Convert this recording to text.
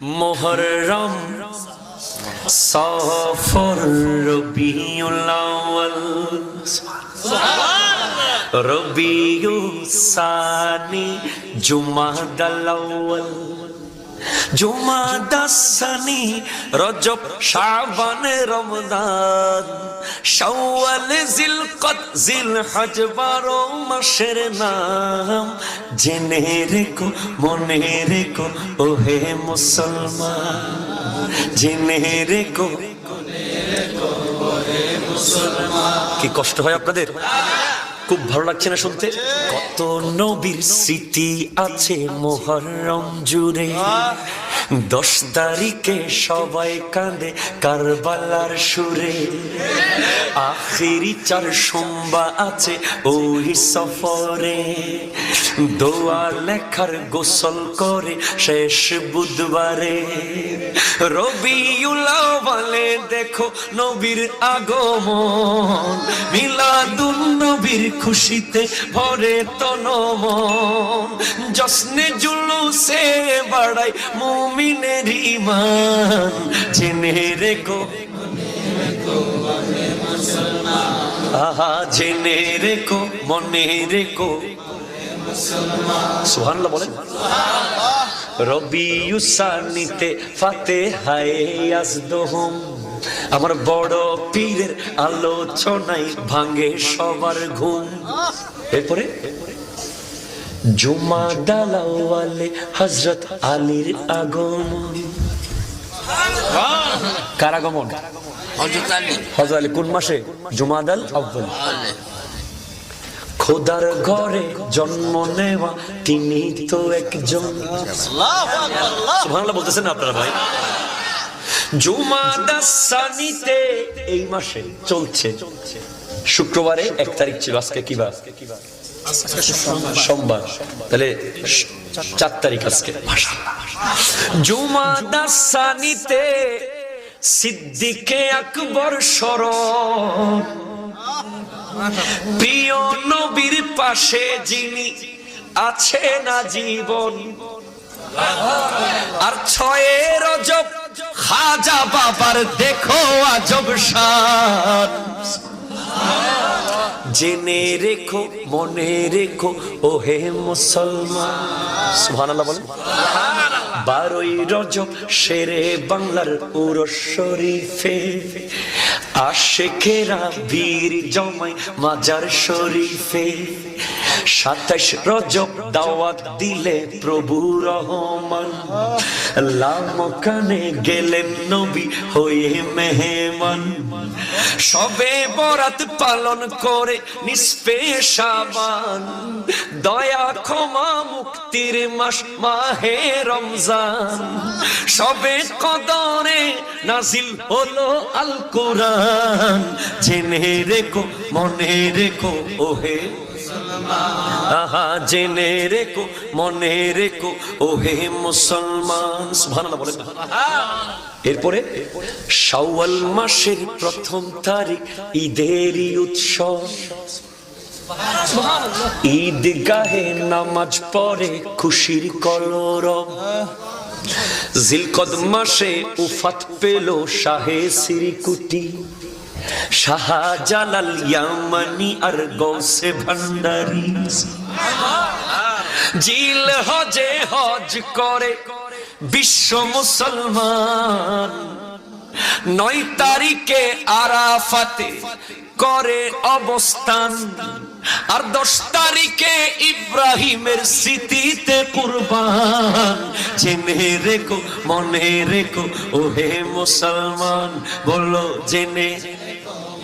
মোহরম সফর রবিউল আউয়াল রবিউ সানি জুমাদাল আউয়াল জুমাদাসানি রজব, শাবান রমদান শাওয়াল, জিলকত জিলহজ বারো মাসের নাম। জেনে রেখো, মনে রেখো, ওহে মুসলমান। জেনে রেখো কি কষ্ট হয় আপনাদের? খুব ভালো লাগছে না শুনতে? কত নবীর স্মৃতি আছে মোহরম জুড়ে। দশ তারিখে সবাই কাঁদে কারবালার সুরে। আখিরি চার সোমবা আছে ওই সফরে। দোয়া লেখার গোসল করে শেষ বুধবারে। রবিউলা বলে দেখো নবীর আগমন। মিলাদুন নবীর খুশিতে ভরে তনমন। জশ্নে জুলুসে বাড়াই মুমিনের ইমান জেনে রেখো। আহা, জেনে রেখো, মনে রেখো। সুহান্লা বলেন। রবি ইউসানিতে ফাতে হায় আজদহম আমার বড় পীরের আলোচনায় ভাঙে সবার ঘুম। এরপরে? জুমা দালাওয়ালে হজরত আলীর আগমন। কার আগমন? হজরত আলী। হজরত আলী কোন মাসে? জুমাদাল আব্বাল খোদার ঘরে জন্ম নেওয়া তিনি তো একজন। সুবহানাল্লাহ বলতেছেন আপনারা ভাই? জুমাদাসানিতে এই মাসে চলছে। শুক্রবারে এক তারিখ ছিল আজকে কি বার? সোমবার। তাহলে চার তারিখ আজকে জুমাদাসানিতে সিদ্দিকে আকবর স্মরণ প্রিয় নবীর পাশে যিনি আছে না জীবন আর ছয়ে খাজা বাবার দেখো আজব শান জেনে রেখো, মনে রেখো ও হে মুসলমান। সুবহানাল্লাহ বলেন। বারোই রজব শেরে বাংলার উরস শরীফে। আশেখেরা বীর জমাই মাজার শরীফে। সাতাশ রজব দাওয়াত দিলে প্রভু রহমান। লামকানে গেলেন নবী হয়ে মেহমান। সবে বরাত পালন করে নিষ্পেশাবান দয়া ক্ষমা মুক্তির মাস মাহে রমজান। সবে কদরে নাজিল হলো আল কোরআন জেনে রেখো, মনে রেখো, ওহে আহা, জেনে রেখো, মনে রেখো, ওহে মুসলমান। এরপরে, শাওয়াল মাসের প্রথম তারিখ, ঈদেরই উৎসব। ঈদ গাহে নামাজ পড়ে খুশির কলরব। জিলকদ মাসে উফাত পেল শাহে সিরিকুটি। শাহজালাল ইয়ামানি আর গৌসে ভান্ডারি। জিল হজে হজ করে বিশ্ব মুসলমান। নয় তারিখে আরাফাতে করে অবস্থান। আর দশ তারিখে ইব্রাহিমের স্মৃতিতে কুরবান। জেনে রেখো, মনে রেখো, ওহে মুসলমান, বলো জেনে